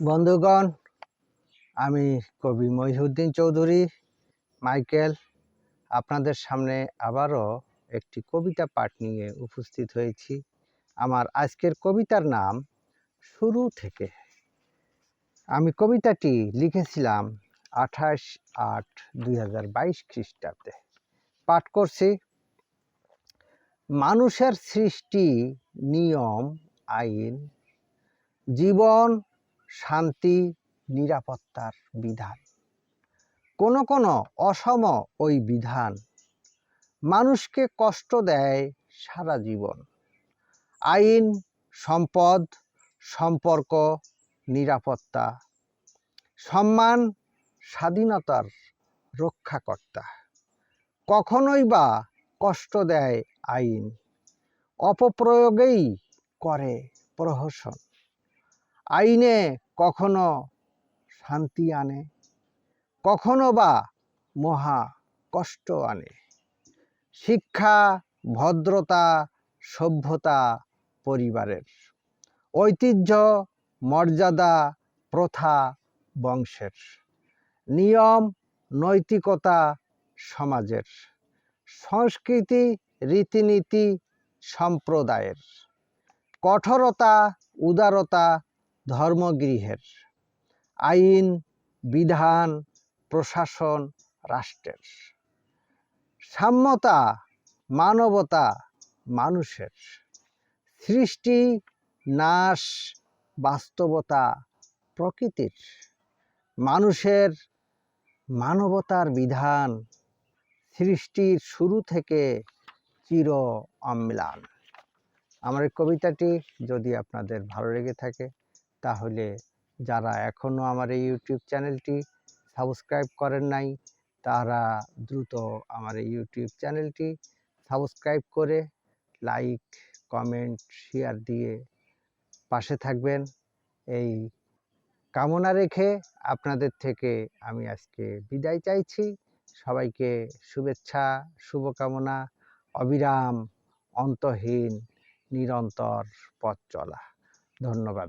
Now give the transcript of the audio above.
বন্ধুগণ, আমি কবি মহিউদ্দিন চৌধুরী, মাইকেল। আপনাদের সামনে আবারও একটি কবিতা পাঠ নিয়ে উপস্থিত হয়েছি। আমার আজকের কবিতার নাম শুরু থেকে আমি কবিতাটি লিখেছিলাম আঠাশ আট দুই হাজার বাইশ খ্রিস্টাব্দে। পাঠ করছি, মানুষের সৃষ্টি, নিয়ম, আইন, জীবন শান্তি, নিরাপত্তার বিধান। কোনো কোনো অসম ওই বিধান। মানুষকে কষ্ট দেয় সারা জীবন। আইন, সম্পদ, সম্পর্ক, নিরাপত্তা। সম্মান, স্বাধীনতার রক্ষাকর্তা। কখনোই বা কষ্ট দেয় আইন। অপপ্রয়োগেই করে প্রহসন। আইনে কখনো শান্তি আনে, কখনো বা মহা কষ্ট আনে। শিক্ষা, ভদ্রতা, সভ্যতা পরিবারের। ঐতিহ্য, মর্যাদা, প্রথা বংশের। নিয়ম, নৈতিকতা সমাজের। সংস্কৃতি, রীতিনীতি, সম্প্রদায়ের। কঠোরতা, উদারতা ধর্মগৃহের। আইন, বিধান, প্রশাসন, রাষ্ট্রের। সাম্যতা, মানবতা মানুষের। সৃষ্টি, নাশ, বাস্তবতা প্রকৃতির। মানুষের মানবতার বিধান সৃষ্টির শুরু থেকে চির অম্লান। আমার এই কবিতাটি যদি আপনাদের ভালো লেগে থাকে তাহলে যারা এখনও আমার এই ইউটিউব চ্যানেলটি সাবস্ক্রাইব করেন নাই, তারা দ্রুত আমার এই ইউটিউব চ্যানেলটি সাবস্ক্রাইব করে লাইক, কমেন্ট, শেয়ার দিয়ে পাশে থাকবেন। এই কামনা রেখে আপনাদের থেকে আমি আজকে বিদায় চাইছি। সবাইকে শুভেচ্ছা, শুভকামনা, অবিরাম, অন্তহীন, নিরন্তর পথ চলা। ধন্যবাদ।